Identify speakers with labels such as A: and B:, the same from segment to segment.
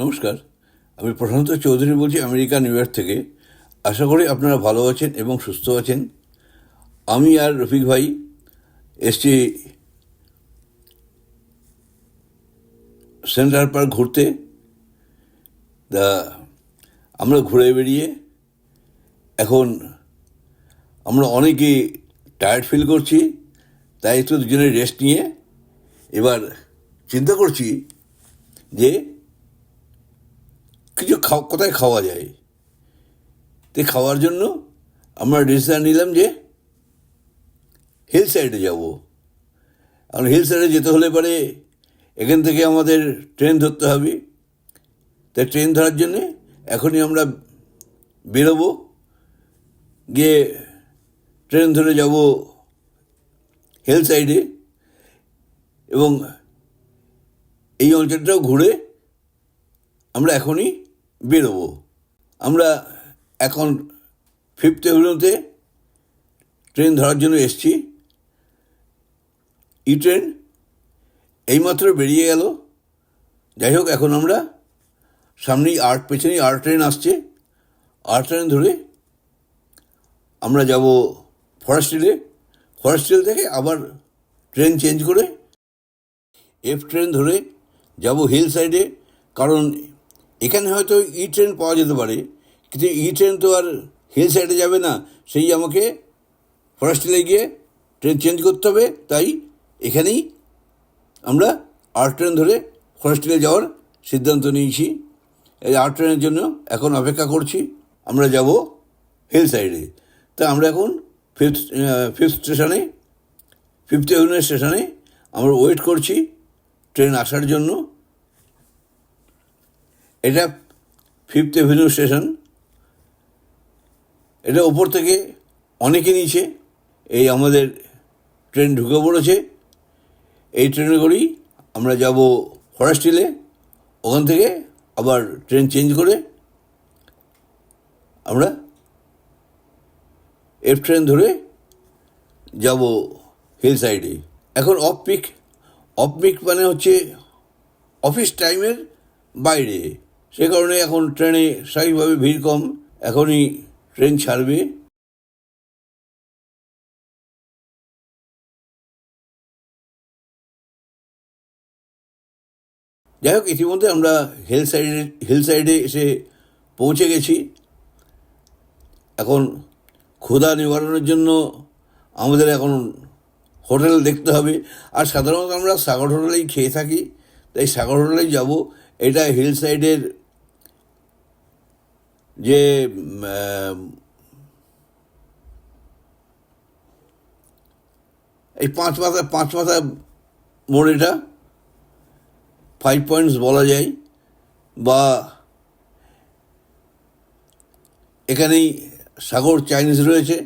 A: নমস্কার, আমি প্রশান্ত চৌধুরী বলছি আমেরিকা, নিউ ইয়র্ক থেকে। আশা করি আপনারা ভালো আছেন এবং সুস্থ আছেন। আমি আর রফিক ভাই এসছি সেন্ট্রাল পার্ক ঘুরতে। তা আমরা ঘুরে বেরিয়ে এখন আমরা অনেকে টায়ার্ড ফিল করছি, তাই একটু দুজনে রেস্ট নিয়ে এবার চিন্তা করছি যে কিছু কোথায় খাওয়া যায়? তো খাওয়ার জন্য আমরা ডিসিশন নিলাম যে হিল সাইডে যাব। কারণ হিল সাইডে যেতে হলে পরে এখান থেকে আমাদের ট্রেন ধরতে হবে। তাই ট্রেন ধরার জন্যে এখনই আমরা বেরোবো, গিয়ে ট্রেন ধরে যাব হিল সাইডে এবং এই অঞ্চলটাও ঘুরে আমরা এখনই বেরোবো। আমরা এখন ফিফথ এভিনিউতে ট্রেন ধরার জন্য এসছি। ই ট্রেন এইমাত্র বেরিয়ে গেল। যাই হোক, এখন আমরা সামনেই আর্ট পেছনেই আর্ট ট্রেন আসছে। আর্ট ট্রেন ধরে আমরা যাব ফরেস্ট হিলে ফরেস্ট হিল থেকে আবার ট্রেন চেঞ্জ করে এফ ট্রেন ধরে যাব হিল সাইডে কারণ এখানে হয়তো ই ট্রেন পাওয়া যেতে পারে, কিন্তু ই ট্রেন তো আর হিল সাইডে যাবে না। সেই আমাকে ফরেস্ট হিলে গিয়ে ট্রেন চেঞ্জ করতে হবে। তাই এখানেই আমরা আর্ট ট্রেন ধরে ফরেস্ট হিলে যাওয়ার সিদ্ধান্ত নিয়েছি। এই আর্ট ট্রেনের জন্য এখন অপেক্ষা করছি। আমরা যাব হিল সাইডে তা আমরা এখন ফিফথ ফিফথ স্টেশনে ফিফথ এভিনিউ স্টেশনে আমরা ওয়েট করছি ট্রেন আসার জন্য। এটা ফিফথ এভিনিউ স্টেশন এটা ওপর থেকে অনেকে নিচে এই আমাদের ট্রেন ঢুকে পড়েছে, এই ট্রেনে করেই আমরা যাব ফরেস্ট হিলে ওখান থেকে আবার ট্রেন চেঞ্জ করে আমরা এফ ট্রেন ধরে যাব হিল সাইডে এখন অফ পিক অফ পিক মানে হচ্ছে অফিস টাইমের বাইরে। সে কারণে এখন ট্রেনে স্বাভাবিকভাবে ভিড় কম। এখনই ট্রেন ছাড়বে। যাই হোক, ইতিমধ্যে আমরা হিল সাইডে হিল সাইডে এসে পৌঁছে গেছি। এখন ক্ষুধা নিবারণের জন্য আমাদের এখন হোটেল দেখতে হবে। আর সাধারণত আমরা সাগর হোটেলেই খেয়ে থাকি। তাই সাগর হোটেলেই যাব। এটা হিল সাইডের যে এই পাঁচ মাথা পাঁচ মাথা মোড় এটা? ফাইভ পয়েন্টস বলা যায়। বা এখানেই সাগর চাইনিজ রয়েছে।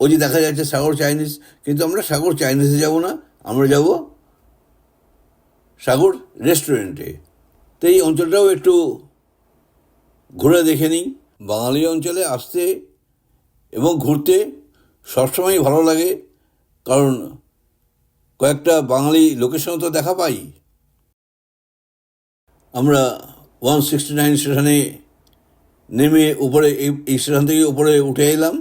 A: ওই যে দেখা যাচ্ছে সাগর চাইনিজ কিন্তু আমরা সাগর চাইনিজে যাব না, আমরা যাব সাগর রেস্টুরেন্টে তো এই অঞ্চলটাও একটু ঘুরে দেখে নিই। বাঙালি অঞ্চলে আসতে এবং ঘুরতে সবসময় ভালো লাগে। কারণ কয়েকটা বাঙালি লোকেশন তো দেখা পাই। আমরা ওয়ান সিক্সটি নাইন স্টেশনে নেমে উপরে, এই স্টেশন থেকে উপরে উঠে এলাম।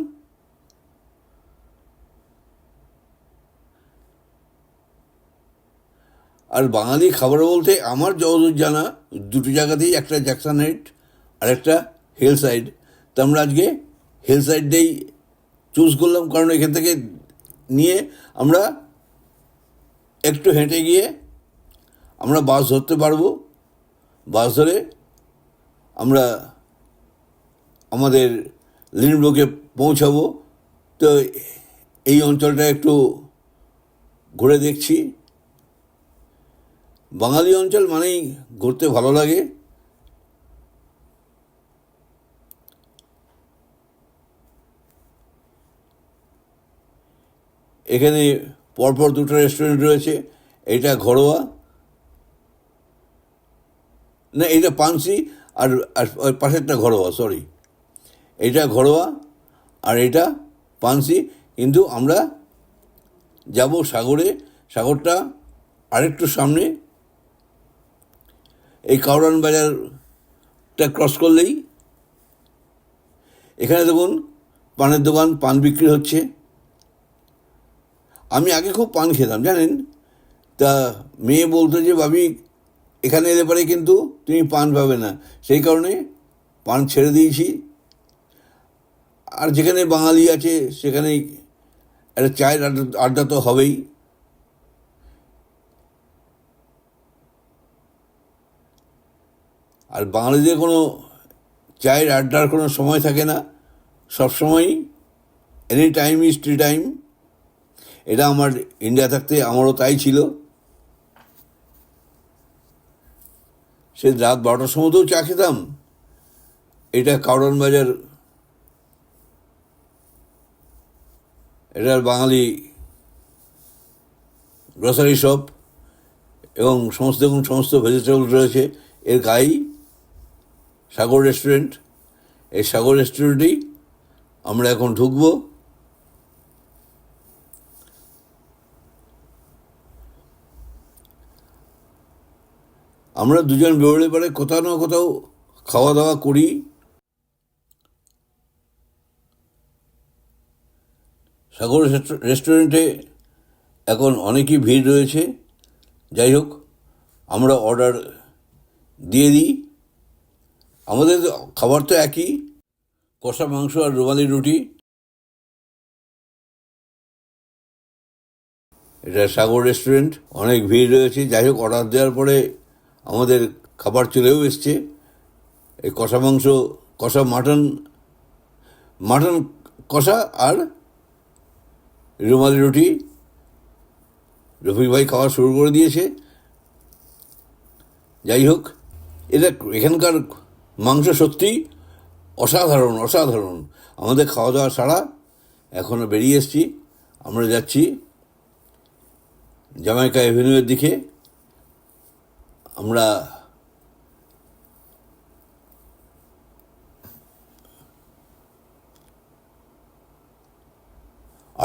A: আর বাঙালি খাবার বলতে আমার যতদূর জানা দুটো জায়গাতেই, একটা জ্যাকসন হাইট আর একটা হিল সাইড তো আমরা আজকে হিল সাইডটাই চুজ করলাম কারণ এখান থেকে নিয়ে আমরা একটু হেঁটে গিয়ে আমরা বাস ধরতে পারব। বাস ধরে আমরা আমাদের লিনব্লোকে পৌঁছাবো। তো এই অঞ্চলটা একটু ঘুরে দেখছি। বাঙালি অঞ্চল মানেই ঘুরতে ভালো লাগে। এখানে পরপর দুটো রেস্টুরেন্ট রয়েছে। এটা ঘরোয়া। না, এটা পানসি আর পাশেরটা ঘরোয়া সরি এটা ঘরোয়া আর এটা পানসি। কিন্তু আমরা যাব সাগরে। সাগরটা আরেকটু সামনে। এই কাউরান বাজারটা ক্রস করলেই। এখানে দেখুন, পানের দোকান, পান বিক্রি হচ্ছে। আমি আগে খুব পান খেতাম, জানেন? তা মেয়ে বলতো যে, ভাবি, এখানে এলে পরে কিন্তু তুমি পান পাবে না। সেই কারণে পান ছেড়ে দিয়েছি। আর যেখানে বাঙালি আছে, সেখানেই একটা চায়ের আড্ডা আড্ডা তো হবেই। আর বাঙালিদের কোনো চায়ের আড্ডার কোনো সময় থাকে না। সবসময়ই any time is tea time এটা আমার ইন্ডিয়া থাকতে আমারও তাই ছিল। সে রাত বারোটার সময়তেও চা খেতাম। এটা কাউরন বাজার এটার বাঙালি গ্রসারি শপ এবং সমস্ত এবং সমস্ত ভেজিটেবল রয়েছে। এর গায়েই সাগর রেস্টুরেন্ট এই সাগর রেস্টুরেন্টেই আমরা এখন ঢুকবো। আমরা দুজন বেরোলে পরে কোথাও না কোথাও খাওয়া দাওয়া করি। সাগর রেস্টু- রেস্টুরেন্টে এখন অনেকই ভিড় রয়েছে। যাই হোক, আমরা অর্ডার দিয়ে দিই। আমাদের খাবার তো একই, কষা মাংস আর রুমালি রুটি। এটা সাগর রেস্টুরেন্ট, অনেক ভিড় রয়েছে। যাই হোক, অর্ডার দেওয়ার পরে আমাদের খাবার চলেও এসছে। এই কষা মাংস, কষা মাটন মাটন কষা আর রুমালি রুটি রফিক ভাই খাওয়া শুরু করে দিয়েছে। যাই হোক এটা এখানকার মাংস সত্যি অসাধারণ অসাধারণ। আমাদের খাওয়া দাওয়া ছাড়া এখনও বেরিয়ে এসছি। আমরা যাচ্ছি জামাইকা এভিনিউয়ের দিকে। আমরা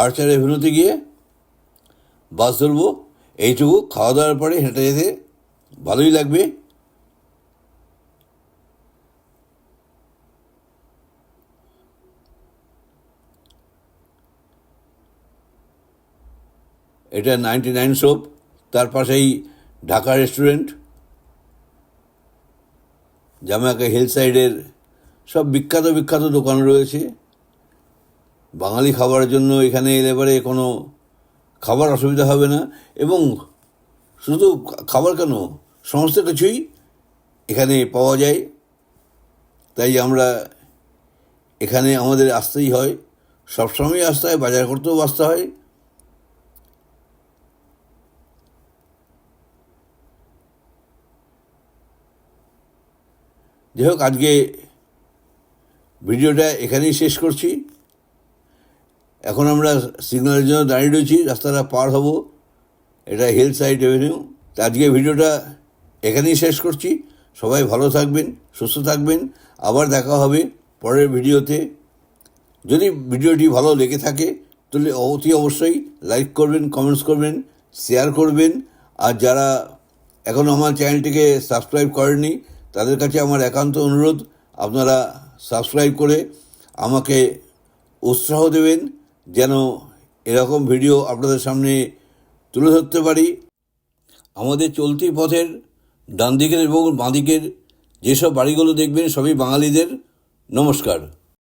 A: আর্চার এভিনিউতে গিয়ে বাস ধরবো। এইটুকু খাওয়া দাওয়ার পরে হেঁটে যেতে ভালোই লাগবে। এটা নাইনটি নাইন শপ তার পাশেই ঢাকা রেস্টুরেন্ট। জামাইকা হিল সাইডের সব বিখ্যাত বিখ্যাত দোকান রয়েছে। বাঙালি খাবারের জন্য এখানে এলে পরে কোনো খাবার অসুবিধা হবে না। এবং শুধু খাবার কেন, সমস্ত কিছুই এখানে পাওয়া যায়। তাই আমরা এখানে আমাদের আসতেই হয়। সবসময় আসতে হয় বাজার করতেও আসতে হয়। যাই হোক আজকে ভিডিওটা এখানেই শেষ করছি। এখন আমরা সিগন্যালের জন্য দাঁড়িয়ে রয়েছি, রাস্তাটা পার হব। এটা হিল সাইড এভিনিউ তা আজকে ভিডিওটা এখানেই শেষ করছি। সবাই ভালো থাকবেন, সুস্থ থাকবেন। আবার দেখা হবে পরের ভিডিওতে। যদি ভিডিওটি ভালো লেগে থাকে, তাহলে অতি অবশ্যই লাইক করবেন কমেন্টস করবেন শেয়ার করবেন। আর যারা এখনও আমার চ্যানেলটিকে সাবস্ক্রাইব করেননি তাদের কাছে আমার একান্ত অনুরোধ, আপনারা সাবস্ক্রাইব করে আমাকে উৎসাহ দেবেন যেন এরকম ভিডিও আপনাদের সামনে তুলে ধরতে পারি। আমাদের চলতি পথের ডান দিকের এবং বাঁ দিকের যেসব বাড়িগুলো দেখবেন, সবই বাঙালিদের। নমস্কার।